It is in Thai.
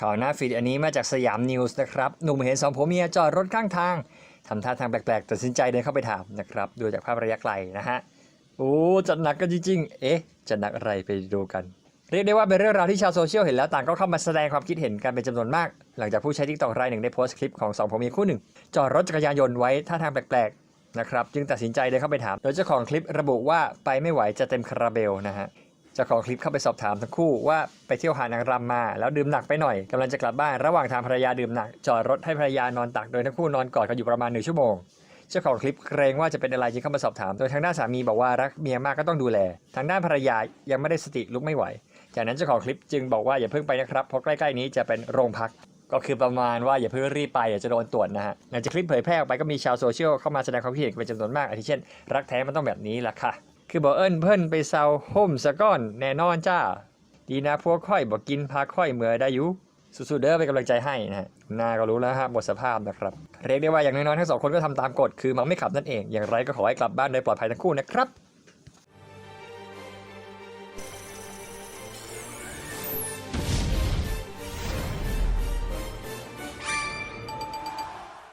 ข่าวหน้าฟีดอันนี้มาจากสยามนิวส์นะครับหนุ่มเห็นสองผัวเมียจอดรถข้างทางทำท่าทางแปลกๆตัดสินใจเดินเข้าไปถามนะครับดูจากภาพระยะไกลนะฮะโอ้จัดหนักกันจริงๆ เอ๊ะจะหนักอะไรไปดูกัน เรียกได้ว่าเป็นเรื่องราวที่ชาวโซเชียลเห็นแล้วต่างก็เข้ามาแสดงความคิดเห็นกันเป็นจำนวนมาก หลังจากผู้ใช้ทิกตอกรายหนึ่งได้โพสต์คลิปของสองผัวเมียคู่หนึ่งจอดรถจักรยานยนต์ไว้ท่าทางแปลกๆนะครับจึงตัดสินใจเดินเข้าไปถาม โดยเจ้าของคลิประบุว่าไปไม่ไหวจะเต็มคาราเบลนะฮะ จ้าของคลิปเข้าไปสอบถามทั้งคู่ว่าไปเที่ยวหานางรำมาแล้วดื่มหนักไปหน่อยกำลังจะกลับบ้านระหว่างทางภรรยาดื่มหนักจอดรถให้ภรรยานอนตักโดยทั้งคู่นอนกอดกันอยู่ประมาณหนึ่งชั่วโมงเจ้าของคลิปเกรงว่าจะเป็นอะไรจึงเข้ามาสอบถาม โดยทางด้านสามีบอกว่ารักเมียมากก็ต้องดูแล ทางด้านภรรยายังไม่ได้สติลุกไม่ไหว จากนั้นเจ้าของคลิปจึงบอกว่าอย่าเพิ่งไปนะครับเพราะใกล้ๆนี้จะเป็นโรงพัก ก็คือประมาณว่าอย่าเพิ่งรีบไปอย่าจะโดนตรวจนะฮะหลังจากคลิปเผยแพร่ออกไปก็มีชาวโซเชียลเข้ามาแสดงความคิดเห็นเป็นจำนวนมากอาทิเช่น รักแท้มันต้องแบบนี้ล่ะค่ะ คือบอกเอิญเพิ่นไปเซาห่มสะก้อนแน่นอนจ้า ดีนะพวกค่อยบอกกินพาค่อยเมื่อได้อยู่สุดๆเด้อเป็นกำลังใจให้นะฮะนาก็รู้แล้วฮะหมดสภาพนะครับ เรียกได้ว่าอย่างน้อยๆทั้งสองคนก็ทำตามกฎคือเมาไม่ขับนั่นเอง อย่างไรก็ขอให้กลับบ้านโดยปลอดภัยทั้งคู่นะครับ